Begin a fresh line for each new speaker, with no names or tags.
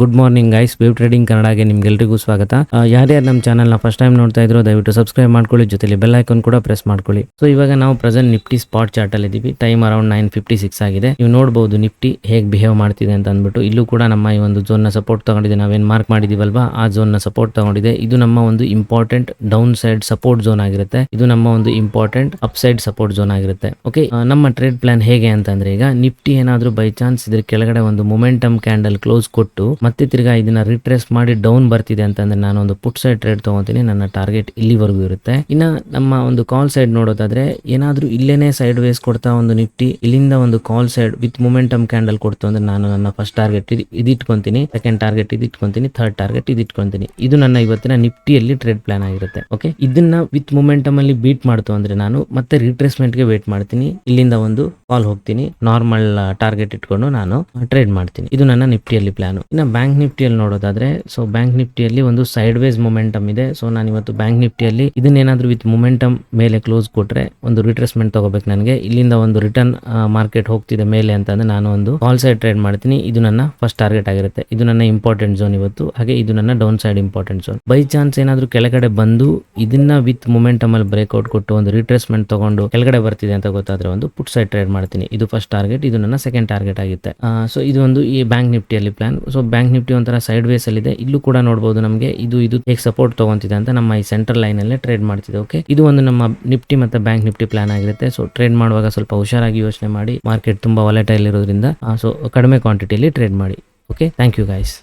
Good morning guys wave trading ಕನ್ನಡಗೆ ನಿಮ್ಗೆಲ್ರಿಗೂ ಸ್ವಾಗತ. ಯಾರ್ಯಾರು ನಮ್ಮ ಚಾನಲ್ನ ಫಸ್ಟ್ ಟೈಮ್ ನೋಡ್ತಾ ಇದ್ರು, ದಯವಿಟ್ಟು ಸಬ್ಸ್ಕ್ರೈಬ್ ಮಾಡ್ಕೊಳ್ಳಿ. ಜೊತೆಲಿ ಬೆಲ್ ಐಕನ್ ಕೂಡ ಪ್ರೆಸ್ ಮಾಡ್ಕೊಳ್ಳಿ. ಸೊ ಇವಾಗ ನಾವು ಪ್ರೆಸೆಂಟ್ ನಿಫ್ಟಿ ಸ್ಪಾಟ್ ಚಾರ್ಟ್ ಅಲ್ಲಿ ಇದೀವಿ. Time around nine fifty six ಆಗಿದೆ. ನೀವು ನೋಡಬಹುದು ನಿಫ್ಟಿ ಹೇಗೆ ಬಿಹೇವ್ ಮಾಡ್ತಿದೆ ಅಂತ ಅಂದ್ಬಿಟ್ಟು, ಇಲ್ಲೂ ಕೂಡ ನಮ್ಮ ಈ ಒಂದು ಝೋನ್ನ ಸಪೋರ್ಟ್ ತಗೊಂಡಿದೆ. ನಾವೇನ್ ಮಾರ್ಕ್ ಮಾಡಿದೀವಲ್ವಾ? ಆ ಝೋನ್ನ ಸಪೋರ್ಟ್ ತಗೊಂಡಿದೆ. ಇದು ನಮ್ಮ ಒಂದು important down side support zone ಆಗಿರುತ್ತೆ. ಇದು ನಮ್ಮ ಒಂದು important up side support zone ಆಗಿರುತ್ತೆ ಓಕೆ ನಮ್ಮ ಟ್ರೇಡ್ ಪ್ಲಾನ್ ಹೇಗೆ ಅಂತಂದ್ರೆ, ಈಗ ನಿಫ್ಟಿ ಏನಾದರೂ ಬೈ ಚಾನ್ಸ್ ಇದ್ರ ಕೆಳಗಡೆ ಒಂದು ಮೊಮೆಂಟಮ್ ಕ್ಯಾಂಡಲ್ ಕ್ಲೋಸ್ ಕೊಟ್ಟು ಮತ್ತೆ ತಿರ್ಗಾ ಇದನ್ನ ರಿಟ್ರೇಸ್ ಮಾಡಿ ಡೌನ್ ಬರ್ತಿದೆ ಅಂತಂದ್ರೆ ನಾನು ಒಂದು ಪುಟ್ ಸೈಡ್ ಟ್ರೇಡ್ ತಗೋತೀನಿ. ನನ್ನ ಟಾರ್ಗೆಟ್ ಇಲ್ಲಿವರೆಗೂ ಇರುತ್ತೆ. ಇನ್ನ ನಮ್ಮ ಒಂದು ಕಾಲ್ ಸೈಡ್ ನೋಡೋದಾದ್ರೆ ಏನಾದ್ರೂ ಇಲ್ಲೇನೆ ಸೈಡ್ ವೇಸ್ ಕೊಡ್ತಾ ಒಂದು ನಿಫ್ಟಿ, ಇಲ್ಲಿಂದ ಒಂದು call side with momentum candle ಕೊಡ್ತು ಅಂದ್ರೆ ನಾನು ನನ್ನ ಫಸ್ಟ್ ಟಾರ್ಗೆಟ್ ಇದಿಟ್ಕೊಂತೀನಿ. ಸೆಕೆಂಡ್ ಟಾರ್ಗೆಟ್ ಇದಿಟ್ಕೊಂತೀನಿ. ಥರ್ಡ್ ಟಾರ್ಗೆಟ್ ಇದಿಟ್ಕೊಂತೀನಿ. ಇದು ನನ್ನ ಇವತ್ತಿನ ನಿಫ್ಟಿಯಲ್ಲಿ ಟ್ರೇಡ್ ಪ್ಲಾನ್ ಆಗಿರುತ್ತೆ. ಓಕೆ ಇದನ್ನ ವಿತ್ ಮೊಮೆಂಟಮ್ ಅಲ್ಲಿ ಬೀಟ್ ಮಾಡ್ತು ಅಂದ್ರೆ ನಾನು ಮತ್ತೆ ರಿಟ್ರೇಸ್ಮೆಂಟ್ಗೆ ವೇಟ್ ಮಾಡ್ತೀನಿ. ಇಲ್ಲಿಂದ ಒಂದು ಕಾಲ್ ಹೋಗ್ತೀನಿ. ನಾರ್ಮಲ್ ಟಾರ್ಗೆಟ್ ಇಟ್ಕೊಂಡು ನಾನು ಟ್ರೇಡ್ ಮಾಡ್ತೀನಿ. ಇದು ನನ್ನ ನಿಫ್ಟಿಯಲ್ಲಿ ಪ್ಲಾನ್ ಇನ್ನು ಬ್ಯಾಂಕ್ ನಿಫ್ಟಿಯಲ್ಲಿ ನೋಡೋದಾದ್ರೆ ಸೊ ಬ್ಯಾಂಕ್ ನಿಫ್ಟಿಯಲ್ಲಿ ಒಂದು ಸೈಡ್ ವೇಸ್ ಮೊಮೆಂಟಮ್ ಇದೆ. ಸೊ ನಾನು ಇವತ್ತು ಬ್ಯಾಂಕ್ ನಿಫ್ಟಿಯಲ್ಲಿ ಇದನ್ನೇನಾದ್ರೂ ವಿತ್ ಮೊಮೆಂಟಮ್ ಮೇಲೆ ಕ್ಲೋಸ್ ಕೊಟ್ರೆ ಒಂದು ರಿಟ್ರೆಸ್ಮೆಂಟ್ ತಗೋಬೇಕು ನನಗೆ. ಇಲ್ಲಿಂದ ಒಂದು ರಿಟರ್ನ್ ಮಾರ್ಕೆಟ್ ಹೋಗ್ತಿದೆ ಮೇಲೆ ಅಂತಂದ್ರೆ ನಾನು ಒಂದು ಆಲ್ ಸೈಡ್ ಟ್ರೇಡ್ ಮಾಡ್ತೀನಿ. ಇದು ನನ್ನ ಫಸ್ಟ್ ಟಾರ್ಗೆಟ್ ಆಗಿರುತ್ತೆ. ಇದು ನನ್ನ ಇಂಪಾರ್ಟೆಂಟ್ ಝೋನ್ ಇವತ್ತು. ಹಾಗೆ ಇದು ನನ್ನ down side important zone by chance ಏನಾದ್ರೂ ಕೆಳಗಡೆ ಬಂದು ಇದನ್ನ ವಿತ್ ಮೊಮೆಂಟಮ್ ಅಲ್ಲಿ ಬ್ರೇಕ್ಔಟ್ ಕೊಟ್ಟು ಒಂದು ರಿಟ್ರೆಸ್ಮೆಂಟ್ ತಗೊಂಡು ಕೆಳಗಡೆ ಬರ್ತಿದೆ ಅಂತ ಗೊತ್ತಾದ್ರೆ ಒಂದು ಪುಟ್ ಸೈಡ್ ಟ್ರೇಡ್ ಮಾಡ್ತೀನಿ. ಇದು ಫಸ್ಟ್ ಟಾರ್ಗೆಟ್ ಇದು ನನ್ನ ಸೆಕೆಂಡ್ ಟಾರ್ಗೆಟ್ ಆಗುತ್ತೆ. ಸೊ ಇದು ಒಂದು ಈ ಬ್ಯಾಂಕ್ ನಿಫ್ಟಿಯಲ್ಲಿ ಪ್ಲಾನ್ ಸೊ ಬ್ಯಾಂಕ್ ನಿಫ್ಟಿ ಒಂಥರ ಸೈಡ್ ವೇಸ್ ಅಲ್ಲಿ ಇದೆ ಇಲ್ಲೂ ಕೂಡ ನೋಡಬಹುದು ನಮಗೆ ಇದು ಇದು ಹೇಗೆ ಸಪೋರ್ಟ್ ತಗೊಂತಿದೆ ಅಂತ ನಮ್ಮ ಈ ಸೆಂಟ್ರಲ್ ಲೈನ್ ಅಲ್ಲೇ ಟ್ರೇಡ್ ಮಾಡ್ತಿದೆ ಓಕೆ ಇದು ಒಂದು ನಮ್ಮ ನಿಫ್ಟಿ ಮತ್ತೆ ಬ್ಯಾಂಕ್ ನಿಫ್ಟಿ ಪ್ಲಾನ್ ಆಗಿರುತ್ತೆ. ಸೊ ಟ್ರೇಡ್ ಮಾಡುವಾಗ ಸ್ವಲ್ಪ ಹುಷಾರಾಗಿ ಯೋಚನೆ ಮಾಡಿ ಮಾರ್ಕೆಟ್ ತುಂಬಾ ವಾಲೆಟೈಲ್ ಇರೋದ್ರಿಂದ ಸೊ ಕಡಿಮೆ ಕ್ವಾಂಟಿಟಿಯಲ್ಲಿ ಟ್ರೇಡ್ ಮಾಡಿ ಓಕೆ ಥ್ಯಾಂಕ್ ಯು ಗೈಸ್